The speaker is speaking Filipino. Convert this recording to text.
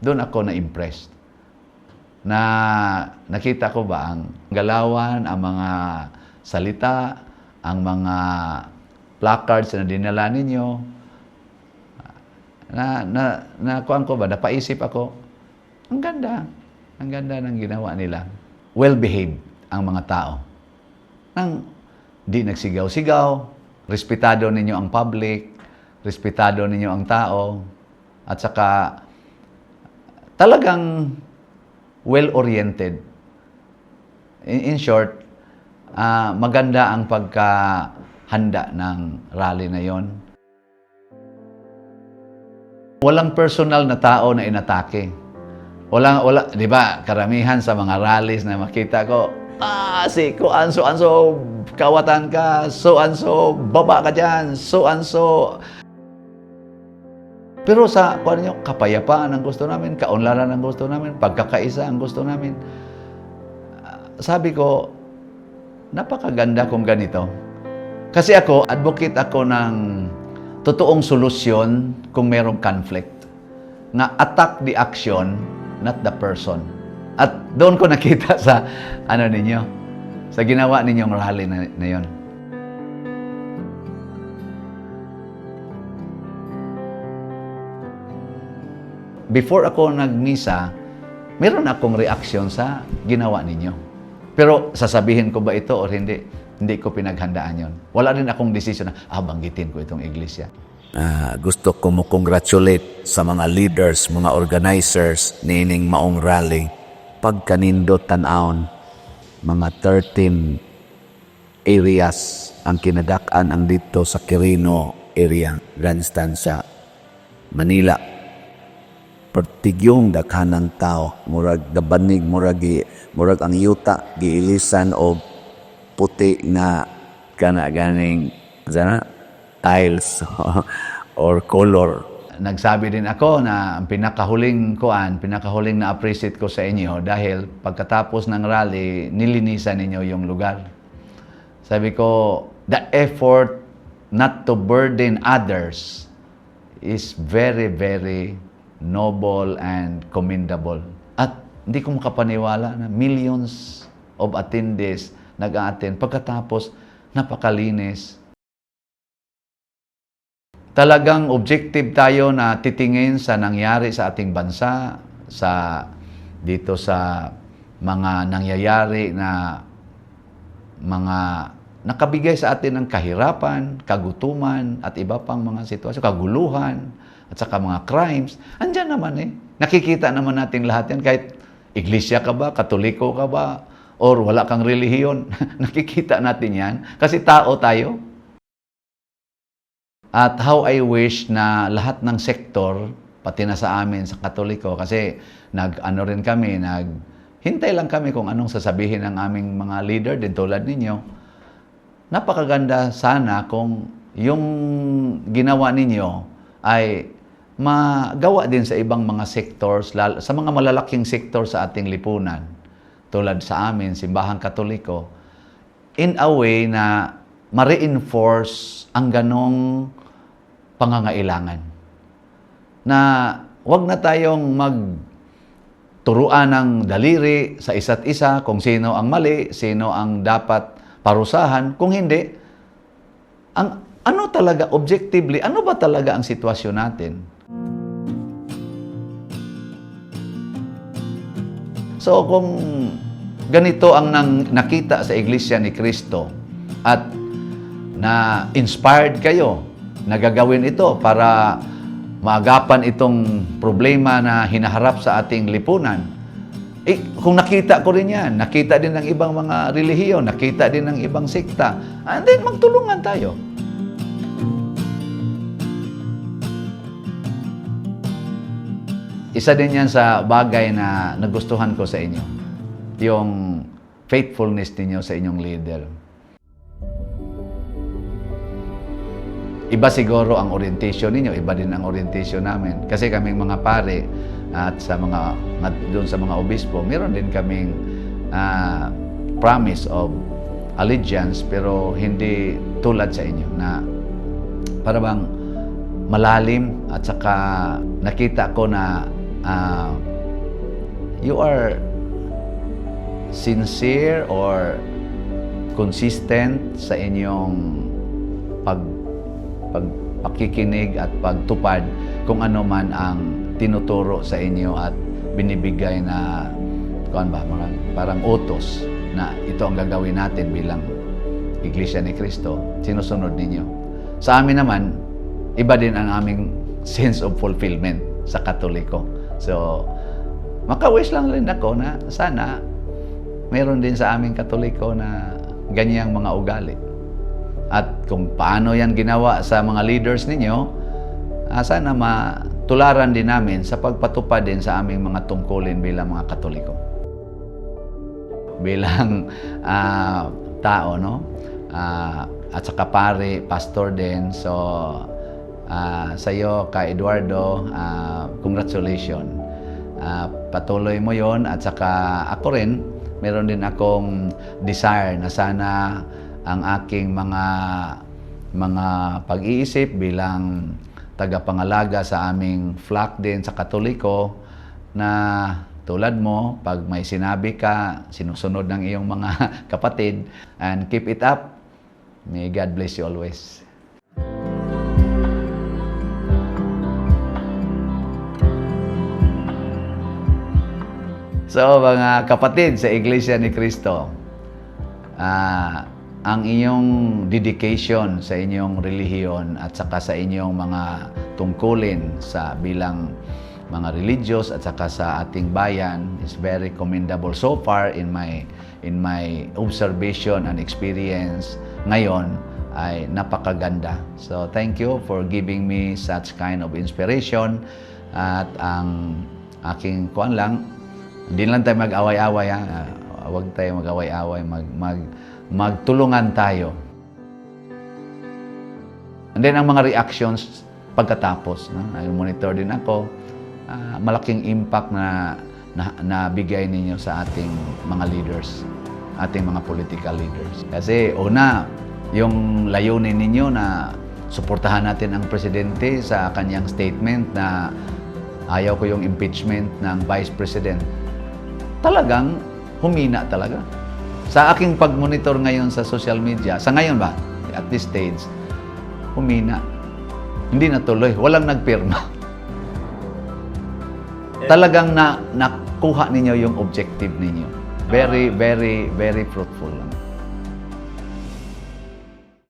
doon ako na-impressed. Na nakita ko ba ang galawan, ang mga salita, ang mga placards na dinala ninyo, na, na, na kuhaan ko ba, napaisip ako, ang ganda, ang ganda ng ginawa nila. Well-behaved ang mga tao. Nang di nagsigaw-sigaw, respetado ninyo ang public, respetado ninyo ang tao, at saka talagang well-oriented. In, in short, ah, maganda ang pagkahanda ng rally na yon. Walang personal na tao na inatake. Walang, wala, di ba, karamihan sa mga rallies na makita ko, ah, si kuan so anso kawatan ka, so anso baba ka dyan, so anso pero sa kuan niyo, kapayapaan ang gusto namin, kaunlaran ang gusto namin, pagkakaisa ang gusto namin. Ah, Sabi ko, napakaganda kung ganito. Kasi ako, advocate ako ng totoong solusyon kung merong conflict. Na attack the action, not the person. At doon ko nakita sa ano ninyo, sa ginawa ninyong rally na, na yon. Before ako nagmisa, meron akong reaksyon sa ginawa ninyo. Pero sasabihin ko ba ito or hindi? Hindi ko pinaghandaan yon. Wala rin akong desisyon na, ah, banggitin ko itong iglesia. Ah, gusto ko mo congratulate sa mga leaders, mga organizers nining maong rally. Pagkanindot tanawon, mga 13 areas ang kinadak-an ang dito sa Quirino area, Grand Stanza, Manila. Pertigyong dakhanang tao, murag gabanig, murag, gi- murag ang yuta, giilisan o puti nga kana ganing sana tiles or color. Nagsabi din ako na ang pinakahuling kuan, pinakahuling na appreciate ko sa inyo dahil pagkatapos ng rally, nilinisan ninyo yung lugar. Sabi ko, the effort not to burden others is very, very noble and commendable. At hindi ko makapaniwala na millions of attendees nag-a-attend. Pagkatapos, napakalinis, talagang objective tayo na titingin sa nangyari sa ating bansa, sa dito sa mga nangyayari na mga nakabigay sa atin ng kahirapan, kagutuman, at iba pang mga sitwasyon, kaguluhan, at saka mga crimes. Andyan naman eh. Nakikita naman natin lahat yan. Kahit iglesia ka ba, katoliko ka ba, or wala kang relihiyon, nakikita natin yan. Kasi tao tayo. At how I wish na lahat ng sektor, pati na sa amin, sa Katoliko, kasi nag-ano rin kami, nag hintay lang kami kung anong sasabihin ng aming mga leader din tulad ninyo. Napakaganda sana kung yung ginawa ninyo ay magawa din sa ibang mga sectors, sa mga malalaking sektor sa ating lipunan, tulad sa amin, Simbahang Katoliko, in a way na ma-reinforce ang ganong pangangailangan. Na wag na tayong mag turuan ng daliri sa isa't isa kung sino ang mali, sino ang dapat parusahan. Kung hindi, ang ano talaga objectively, ano ba talaga ang sitwasyon natin? So kung ganito ang nang, nakita sa Iglesia ni Kristo at na inspired kayo na gagawin ito para maagapan itong problema na hinaharap sa ating lipunan. Eh, kung nakita ko rin yan, nakita din ng ibang mga relihiyon, nakita din ng ibang sikta, and then magtulungan tayo. Isa din yan sa bagay na nagustuhan ko sa inyo. Yung faithfulness ninyo sa inyong leader. Iba siguro ang orientation ninyo, iba din ang orientation namin. Kasi kaming mga pare at sa mga doon sa mga obispo, meron din kaming ah, promise of allegiance pero hindi tulad sa inyo na para bang malalim at saka nakita ko na ah, you are sincere or consistent sa inyong pag pagpakikinig at pagtupad kung ano man ang tinuturo sa inyo at binibigay na kuan ba mga parang utos na ito ang gagawin natin bilang Iglesia ni Cristo, sinusunod ninyo. Sa amin naman, iba din ang aming sense of fulfillment sa Katoliko. So, makawish lang rin ako na sana meron din sa aming Katoliko na ganyang mga ugali. At kung paano yan ginawa sa mga leaders ninyo, ah, sana matularan din namin sa pagpatupad din sa aming mga tungkulin bilang mga Katoliko. Bilang ah, tao, no? Ah, at saka pare, pastor din. So, ah, sa iyo, ka Eduardo, ah, congratulations. Ah, patuloy mo yon at saka ako rin, meron din akong desire na sana ang aking mga mga pag-iisip bilang tagapangalaga sa aming flock din sa Katoliko na tulad mo, pag may sinabi ka, sinusunod ng iyong mga kapatid, and keep it up. May God bless you always. So, mga kapatid sa Iglesia ni Cristo, ah, ang inyong dedication sa inyong relihiyon at saka sa inyong mga tungkulin sa bilang mga religious at saka sa ating bayan is very commendable so far in my in my observation and experience ngayon ay napakaganda. So thank you for giving me such kind of inspiration at ang aking kuan lang hindi lang tayo mag-away-away ha. Ah, Huwag tayo mag-away-away, mag, mag, magtulungan tayo. And then ang mga reactions pagkatapos, no? nag-monitor din ako, ah, malaking impact na, na nabigay ninyo sa ating mga leaders, ating mga political leaders. Kasi una, yung layunin ninyo na suportahan natin ang presidente sa kanyang statement na ayaw ko yung impeachment ng vice president talagang humina talaga. Sa aking pag-monitor ngayon sa social media, sa ngayon ba, at this stage, humina. Hindi natuloy, walang nagpirma. Talagang na, nakuha ninyo yung objective ninyo. Very, very, very fruitful.